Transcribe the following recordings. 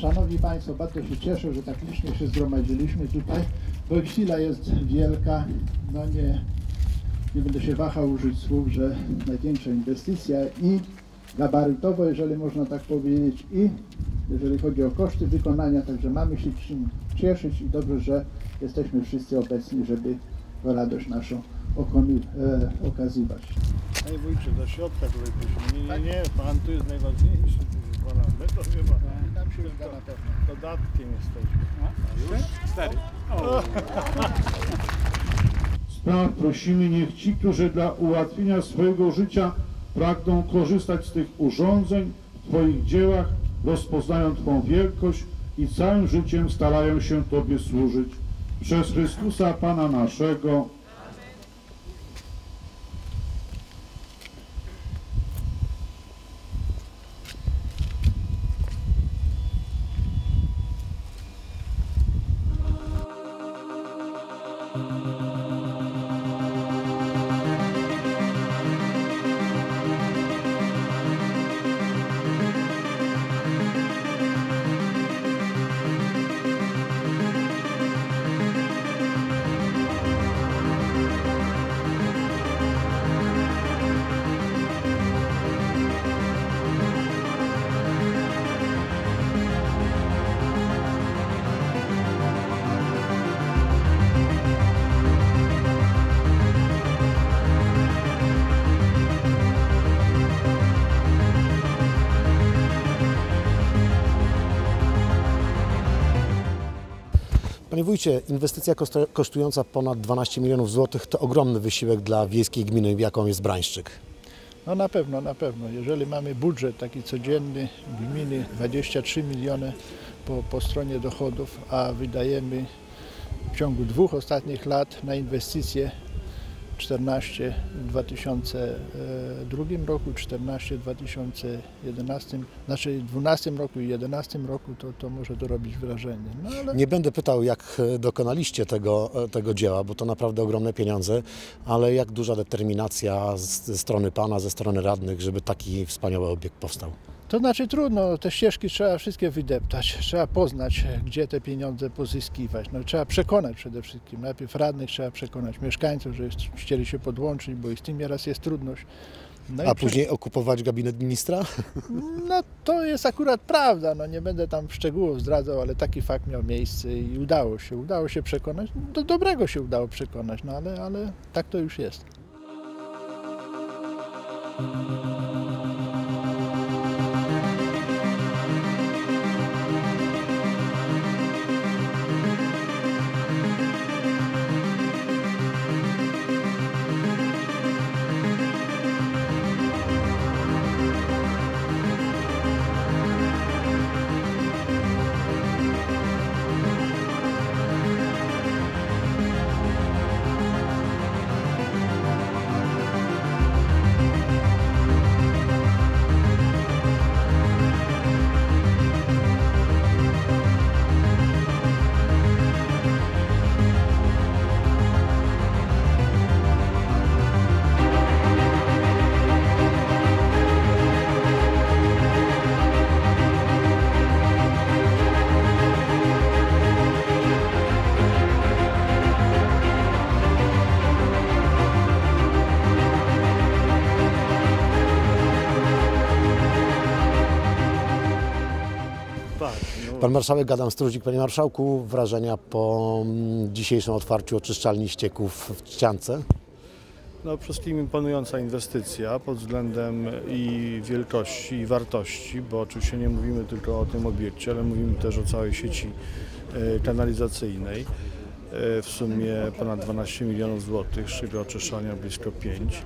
Szanowni Państwo, bardzo się cieszę, że tak licznie się zgromadziliśmy tutaj, bo chwila jest wielka. No nie, nie będę się wahał użyć słów, że największa inwestycja i gabarytowo, jeżeli można tak powiedzieć, i jeżeli chodzi o koszty wykonania, także mamy się czym cieszyć i dobrze, że jesteśmy wszyscy obecni, żeby radość naszą okony, e, okazywać. Panie wójcie, do środka tutaj. Nie, nie, nie, pan tu jest najważniejszy, proszę pana. My to chyba Nam się uda na pewno. dodatkiem jesteśmy. Cztery. spraw prosimy, niech ci, którzy dla ułatwienia swojego życia pragną korzystać z tych urządzeń w Twoich dziełach, rozpoznają Twą wielkość i całym życiem starają się Tobie służyć. Przez Chrystusa Pana naszego. Panie wójcie, inwestycja kosztująca ponad 12 milionów złotych to ogromny wysiłek dla wiejskiej gminy, jaką jest Brańszczyk. No na pewno, na pewno. Jeżeli mamy budżet taki codzienny gminy 23 miliony po, po stronie dochodów, a wydajemy w ciągu dwóch ostatnich lat na inwestycje 14 w 2002 roku, 14 w 2011, znaczy 12 roku i 11 roku, to, to może to robić wrażenie. No ale Nie będę pytał, jak dokonaliście tego, tego dzieła, bo to naprawdę ogromne pieniądze, ale jak duża determinacja ze strony Pana, ze strony radnych, żeby taki wspaniały obiekt powstał. To znaczy trudno, te ścieżki trzeba wszystkie wydeptać, trzeba poznać, gdzie te pieniądze pozyskiwać. No, trzeba przekonać przede wszystkim, najpierw radnych trzeba przekonać, mieszkańców, że chcieli się podłączyć, bo i z tym nieraz jest trudność. No A później okupować gabinet ministra? No to jest akurat prawda, no nie będę tam szczegółów zdradzał, ale taki fakt miał miejsce i udało się, udało się przekonać, do dobrego się udało przekonać, no ale, ale tak to już jest. Pan marszałek Adam Struzik, panie marszałku, wrażenia po mm, dzisiejszym otwarciu oczyszczalni ścieków w Ściance? no przede wszystkim imponująca inwestycja pod względem i wielkości i wartości, bo oczywiście nie mówimy tylko o tym obiekcie, ale mówimy też o całej sieci e, kanalizacyjnej. E, W sumie ponad 12 milionów złotych, czyli oczyszczania blisko 5.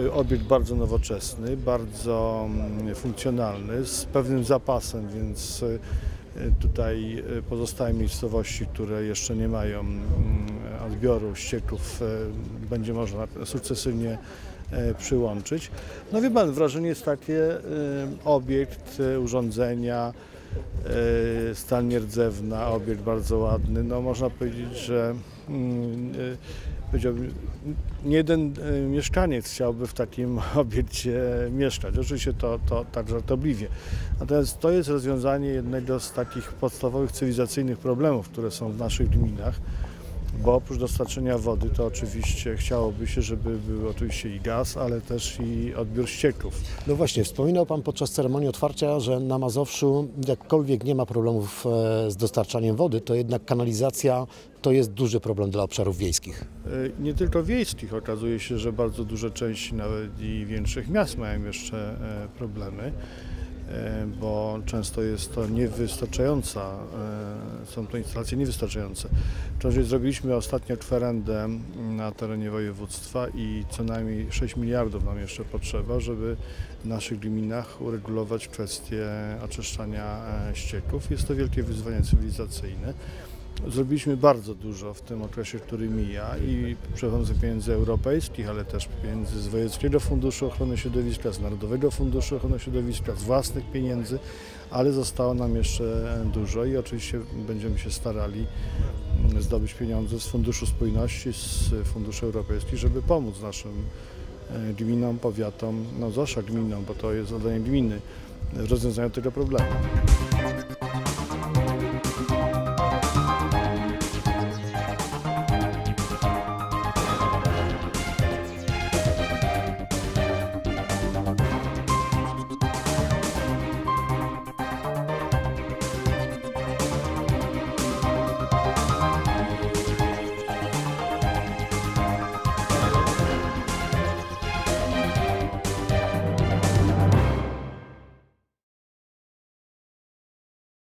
E, Obiekt bardzo nowoczesny, bardzo mm, funkcjonalny, z pewnym zapasem, więc tutaj e, pozostałe miejscowości, które jeszcze nie mają mm, odbioru ścieków, e, będzie można sukcesywnie e, przyłączyć. No wie Pan, wrażenie jest takie, obiekt, urządzenia, stal nierdzewna, obiekt bardzo ładny. No można powiedzieć, że mm, e, nie jeden e, mieszkaniec chciałby w takim obiekcie mieszkać. Oczywiście to, to tak żartobliwie. Natomiast to jest rozwiązanie jednego z takich podstawowych cywilizacyjnych problemów, które są w naszych gminach bo oprócz dostarczenia wody to oczywiście chciałoby się, żeby był oczywiście i gaz, ale też i odbiór ścieków. No właśnie, wspominał Pan podczas ceremonii otwarcia, że na Mazowszu jakkolwiek nie ma problemów e, z dostarczaniem wody, to jednak kanalizacja to jest duży problem dla obszarów wiejskich. E, Nie tylko wiejskich, okazuje się, że bardzo duże części nawet i większych miast mają jeszcze e, problemy, bo często jest to niewystarczająca, e, są to instalacje niewystarczające. Wczoraj zrobiliśmy ostatnio kwerendę na terenie województwa i co najmniej 6 miliardów nam jeszcze potrzeba, żeby w naszych gminach uregulować kwestię oczyszczania e, ścieków. Jest to wielkie wyzwanie cywilizacyjne. Zrobiliśmy bardzo dużo w tym okresie, który mija i pomocy pieniędzy europejskich, ale też pieniędzy z Wojewódzkiego Funduszu Ochrony Środowiska, z Narodowego Funduszu Ochrony Środowiska, z własnych pieniędzy, ale zostało nam jeszcze dużo i oczywiście będziemy się starali mm, zdobyć pieniądze z Funduszu Spójności, z Funduszy Europejskich, żeby pomóc naszym e, gminom, powiatom, no zwłaszcza gminom, bo to jest zadanie gminy w rozwiązaniu tego problemu.